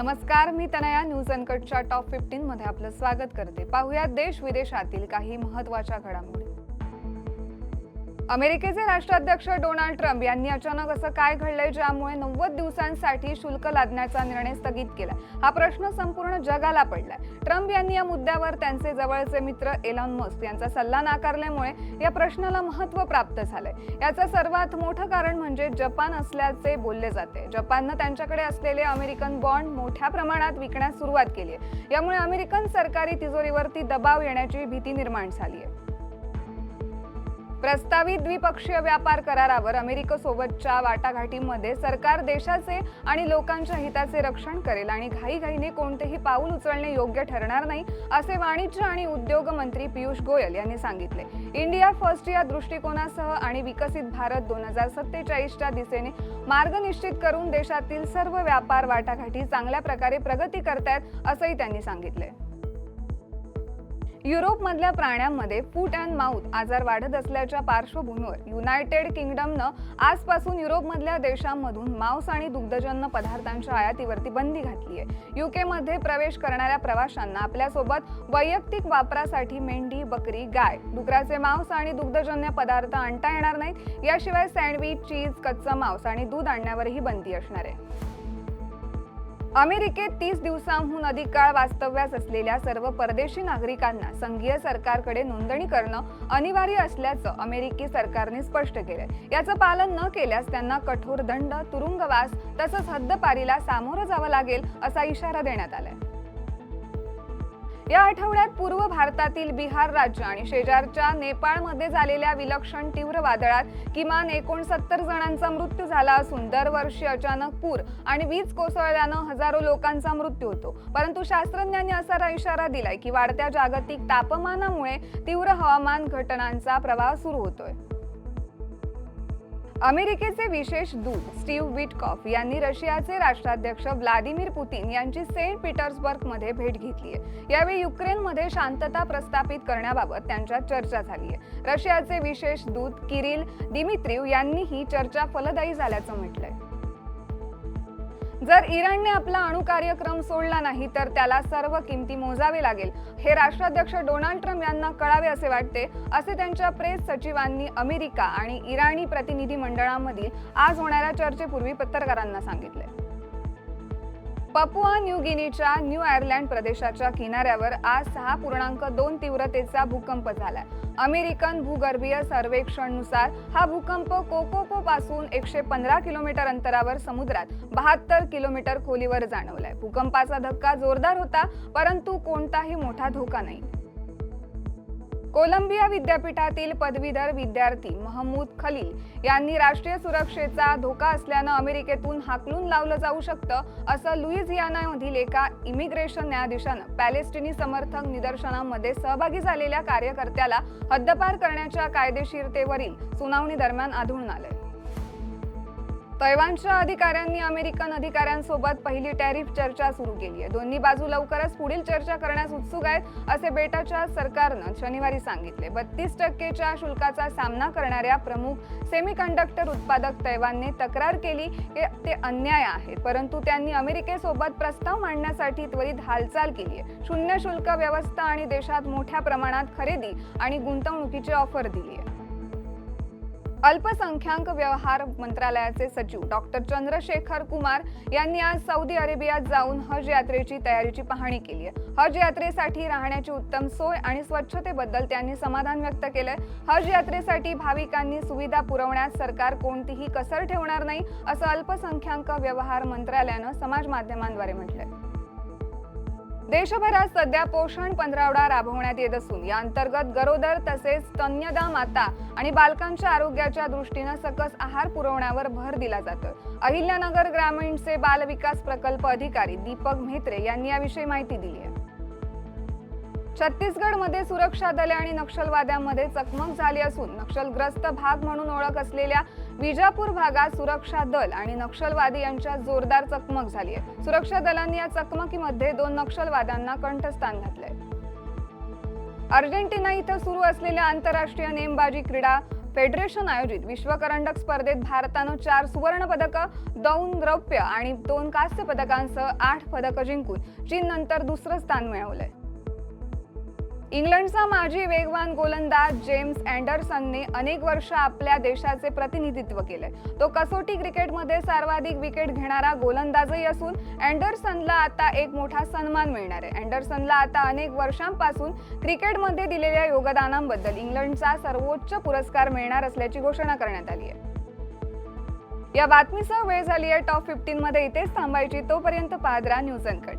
नमस्कार मी Tanaya. News अनकटच्या top fifteen मध्ये आपलं स्वागत करते. पाहुयात देश विदेशातील काही महत्त्वाच्या घडामोडी. अमेरिकेचे राष्ट्राध्यक्ष डोनाल्ड ट्रम्प यांनी अचानक असं काय घडलंय ज्यामुळे नव्वद दिवसांसाठी शुल्क लादण्याचा निर्णय स्थगित केला? हा प्रश्न संपूर्ण जगाला पडलाय. ट्रम्प यांनी या मुद्द्यावर त्यांचे जवळचे मित्र एलॉन मस्क यांचा सल्ला नाकारल्यामुळे या प्रश्नाला महत्त्व प्राप्त झालंय. याचं सर्वात मोठं कारण म्हणजे जपान असल्याचे बोलले जाते. जपाननं त्यांच्याकडे असलेले अमेरिकन बॉन्ड मोठ्या प्रमाणात विकण्यास सुरुवात केली आहे यामुळे अमेरिकन सरकारी तिजोरीवरती दबाव येण्याची भीती निर्माण झाली आहे प्रस्तावित द्विपक्षीय व्यापार करारावर अमेरिकेसोबतच्या वाटाघाटीमध्ये सरकार देशाचे आणि लोकांच्या हिताचे रक्षण करेल आणि घाईघाईने कोणतेही पाऊल उचलणे योग्य ठरणार नाही असे वाणिज्य आणि उद्योग मंत्री पियुष गोयल यांनी सांगितले. इंडिया फर्स्ट या दृष्टिकोनासह आणि विकसित भारत दोन हजार सत्तेचाळीसच्या दिशेने मार्ग निश्चित करून देशातील सर्व व्यापार वाटाघाटी चांगल्या प्रकारे प्रगती करतायत असंही त्यांनी सांगितले. युरोपमधल्या प्राण्यांमध्ये फूट अँड माउथ आजार वाढत असल्याच्या पार्श्वभूमीवर युनायटेड किंगडमनं आजपासून युरोपमधल्या देशांमधून मांस आणि दुग्धजन्य पदार्थांच्या आयातीवरती बंदी घातली आहे. युकेमध्ये प्रवेश करणाऱ्या प्रवाशांना आपल्यासोबत वैयक्तिक वापरासाठी मेंढी बकरी गाय डुकराचे मांस आणि दुग्धजन्य पदार्थ आणता येणार नाहीत. याशिवाय सँडविच चीज कच्चा मांस आणि दूध आणण्यावरही बंदी असणार आहे. अमेरिकेत तीस दिवसांहून अधिक काळ वास्तव्यास असलेल्या सर्व परदेशी नागरिकांना संघीय सरकारकडे नोंदणी करणं अनिवार्य असल्याचं अमेरिकी सरकारने स्पष्ट केलंय. याचं पालन न केल्यास त्यांना कठोर दंड तुरुंगवास तसंच हद्दपारीला सामोरं जावं लागेल असा इशारा देण्यात आलाय. या आठवड्यात पूर्व भारतातील बिहार राज्य आणि शेजारच्या नेपाळमध्ये झालेल्या विलक्षण तीव्र वादळात किमान एकोणसत्तर जणांचा मृत्यू झाला असून दरवर्षी अचानक पूर आणि वीज कोसळल्यानं हजारो लोकांचा मृत्यू होतो. परंतु शास्त्रज्ञांनी असा इशारा दिलाय की वाढत्या जागतिक तापमानामुळे तीव्र हवामान घटनांचा प्रवाह सुरू होतोय. अमेरिकेचे विशेष दूत स्टीव्ह विटकॉफ यांनी रशियाचे राष्ट्राध्यक्ष व्लादिमीर पुतीन यांची सेंट पीटर्सबर्गमध्ये भेट घेतली आहे यावेळी युक्रेनमध्ये शांतता प्रस्थापित करण्याबाबत त्यांच्यात चर्चा झाली आहे रशियाचे विशेष दूत किरिल दिमित्रिव यांनीही चर्चा फलदायी झाल्याचं म्हटलंय. जर इराणने आपला अणु कार्यक्रम सोडला नाही तर त्याला सर्व किमती मोजावे लागेल. हे राष्ट्राध्यक्ष डोनाल्ड ट्रम्प यांना कळावे असे वाटते असे त्यांच्या प्रेस सचिवांनी अमेरिका आणि इराणी प्रतिनिधी मंडळामधील आज होणाऱ्या चर्चेपूर्वी पत्रकारांना सांगितले. पपुआ न्यू गिनीच्या न्यू आयर्लंड प्रदेशाच्या किनाऱ्यावर आज सहा पूर्णांक दोन तीव्रतेचा भूकंप झाला अमेरिकन भूगर्भीय सर्वेक्षणनुसार हा भूकंप कोकोको पासून एकशे पंधरा किलोमीटर अंतरावर समुद्रात बहात्तर किलोमीटर खोलीवर जाणवलाय. भूकंपाचा धक्का जोरदार होता परंतु कोणताही मोठा धोका नाही. कोलंबिया विद्यापीठातील पदवीधर विद्यार्थी महमूद खलील यांनी राष्ट्रीय सुरक्षेचा धोका असल्यानं अमेरिकेतून हाकलून लावलं जाऊ शकतं असं लुईझियानामधील एका इमिग्रेशन न्यायाधीशानं पॅलेस्टिनी समर्थक निदर्शनांमध्ये सहभागी झालेल्या कार्यकर्त्याला हद्दपार करण्याच्या कायदेशीरतेवरील सुनावणी दरम्यान आढळून आलंय. तैवानच्या अधिकाऱ्यांनी अमेरिकन अधिकाऱ्यांसोबत पहिली टॅरिफ चर्चा सुरू केली आहे. दोन्ही बाजू लवकरच पुढील चर्चा करण्यास उत्सुक आहेत असे बेटाच्या सरकारनं शनिवारी सांगितले. बत्तीस टक्केच्या शुल्काचा सामना करणाऱ्या प्रमुख सेमीकंडक्टर उत्पादक तैवानने तक्रार केली की ते अन्याय आहे परंतु त्यांनी अमेरिकेसोबत प्रस्ताव मांडण्यासाठी त्वरित हालचाल केली आहे. शून्य शुल्क व्यवस्था आणि देशात मोठ्या प्रमाणात खरेदी आणि गुंतवणुकीची ऑफर दिली आहे. अल्पसंख्याक व्यवहार मंत्रालयाचे सचिव डॉक्टर चंद्रशेखर कुमार यांनी आज सौदी अरेबियात जाऊन हज यात्रेची तयारीची पाहणी केली आहे. हज यात्रेसाठी राहण्याची उत्तम सोय आणि स्वच्छतेबद्दल त्यांनी समाधान व्यक्त केलंय. हज यात्रेसाठी भाविकांनी सुविधा पुरवण्यास सरकार कोणतीही कसर ठेवणार नाही असं अल्पसंख्याक व्यवहार मंत्रालयानं समाज माध्यमांद्वारे म्हटलंय. देशभरात सध्या पोषण पंधरावडा राबवण्यात येत असून या अंतर्गत गरोदर तसेच स्तन्यदा माता आणि बालकांच्या आरोग्याच्या दृष्टीनं सकस आहार पुरवण्यावर भर दिला जातो अहिल्यानगर ग्रामीणचे बाल विकास प्रकल्प अधिकारी दीपक म्हेत्रे यांनी याविषयी माहिती दिली आहे. छत्तीसगडमध्ये सुरक्षा दले आणि नक्षलवाद्यांमध्ये चकमक झाली असून नक्षलग्रस्त भाग म्हणून ओळख असलेल्या विजापूर भागात सुरक्षा दल आणि नक्षलवादी यांच्या जोरदार चकमक झाली आहे. सुरक्षा दलांनी या चकमकीमध्ये दोन नक्षलवाद्यांना कंठस्थान घातलंय. अर्जेंटिना इथं सुरू असलेल्या आंतरराष्ट्रीय नेमबाजी क्रीडा फेडरेशन आयोजित विश्वकरंडक स्पर्धेत भारतानं चार सुवर्ण पदकं दोन रौप्य आणि दोन कांस्य पदकांसह आठ पदकं जिंकून चीन नंतर दुसरं स्थान मिळवलंय. इंग्लंडचा माजी वेगवान गोलंदाज जेम्स अँडरसनने अनेक वर्ष आपल्या देशाचे प्रतिनिधित्व केले. तो कसोटी क्रिकेटमध्ये सर्वाधिक विकेट घेणारा गोलंदाजही असून अँडरसनला आता एक मोठा सन्मान मिळणार आहे. अँडरसनला आता अनेक वर्षांपासून क्रिकेटमध्ये दिलेल्या योगदानांबद्दल इंग्लंडचा सर्वोच्च पुरस्कार मिळणार असल्याची घोषणा करण्यात आली आहे. या बातमीसह वेळ झाली आहे. टॉप फिफ्टीन मध्ये इथेच थांबायची. तोपर्यंत पादरा राहा न्यूज अनकट.